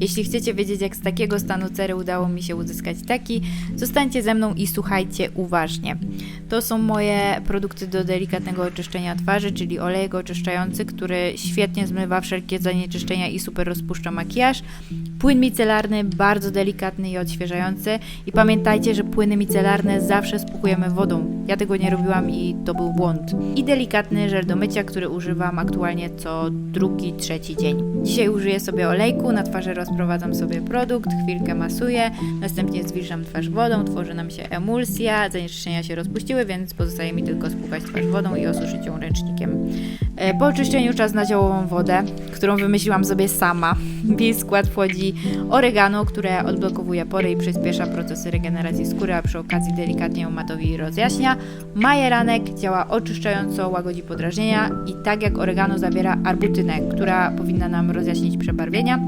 Jeśli chcecie wiedzieć, jak z takiego stanu cery udało mi się uzyskać taki, zostańcie ze mną i słuchajcie uważnie. To są moje produkty do delikatnego oczyszczenia twarzy, czyli olejek oczyszczający, który świetnie zmywa wszelkie zanieczyszczenia i super rozpuszcza makijaż. Płyn micelarny, bardzo delikatny i odświeżający. I pamiętajcie, że płyny micelarne zawsze spłukujemy wodą. Ja tego nie robiłam i to był błąd. I delikatny żel do mycia, który używam aktualnie co drugi, trzeci dzień. Dzisiaj użyję sobie olejku, na twarzy rozprowadzam sobie produkt, chwilkę masuję, następnie zwilżam twarz wodą, tworzy nam się emulsja, zanieczyszczenia się rozpuściły, więc pozostaje mi tylko spłukać twarz wodą i osuszyć ją ręcznikiem. E, Po oczyszczeniu czas na ziołową wodę, którą wymyśliłam sobie sama. W jej skład wchodzi oregano, które odblokowuje pory i przyspiesza procesy regeneracji skóry, a przy okazji delikatnie ją matowi i rozjaśnia. Majeranek działa oczyszczająco, łagodzi podrażnienia i tak jak oregano zawiera arbutynę, która powinna nam rozjaśnić przebarwienia.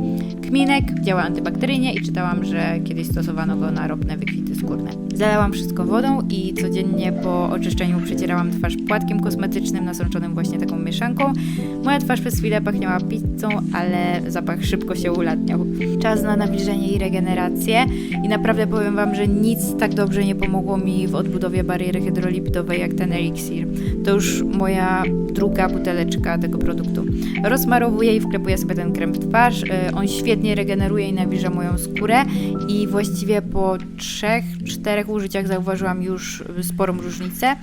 Kminek działa antybakteryjnie i czytałam, że kiedyś stosowano go na ropne wykwity skórne. Zalałam wszystko wodą i codziennie po oczyszczeniu przecierałam twarz płatkiem kosmetycznym nasączonym właśnie taką mieszanką. Moja twarz przez chwilę pachniała pizzą, ale zapach szybko się ulatniał. Czas na nawilżenie i regenerację i naprawdę powiem Wam, że nic tak dobrze nie pomogło mi w odbudowie bariery hydrolipidowej jak ten eliksir. To już moja druga buteleczka tego produktu. Rozmarowuję i wklepuję sobie ten krem w twarz. Y, On świetnie regeneruje i nawilża moją skórę i właściwie po 3-4 użyciach zauważyłam już sporą różnicę.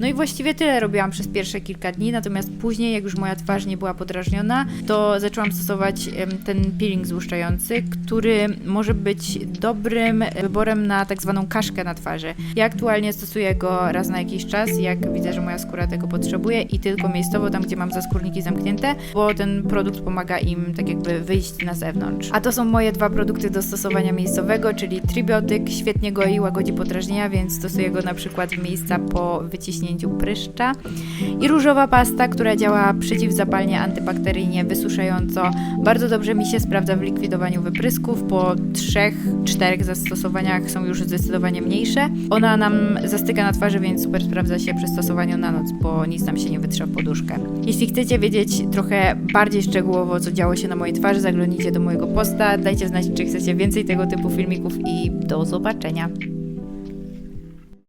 No i właściwie tyle robiłam przez pierwsze kilka dni, natomiast później, jak już moja twarz nie była podrażniona, to zaczęłam stosować ten peeling złuszczający, który może być dobrym wyborem na tak zwaną kaszkę na twarzy. Ja aktualnie stosuję go raz na jakiś czas, jak widzę, że moja skóra tego potrzebuje i tylko miejscowo tam, gdzie mam zaskórniki zamknięte, bo ten produkt pomaga im tak jakby wyjść na zewnątrz. A to są moje dwa produkty do stosowania miejscowego, czyli tribiotyk świetnie goi i łagodzi podrażnienia, więc stosuję go na przykład w miejsca po wyciśnięciu pryszcza i różowa pasta, która działa przeciwzapalnie, antybakteryjnie, wysuszająco. Bardzo dobrze mi się sprawdza w likwidowaniu wyprysków. Po 3-4 zastosowaniach są już zdecydowanie mniejsze. Ona nam zastyka na twarzy, więc super sprawdza się przy stosowaniu na noc, bo nic nam się nie wytrze w poduszkę. Jeśli chcecie wiedzieć trochę bardziej szczegółowo, co działo się na mojej twarzy, zaglądnijcie do mojego posta, dajcie znać, czy chcecie więcej tego typu filmików i do zobaczenia.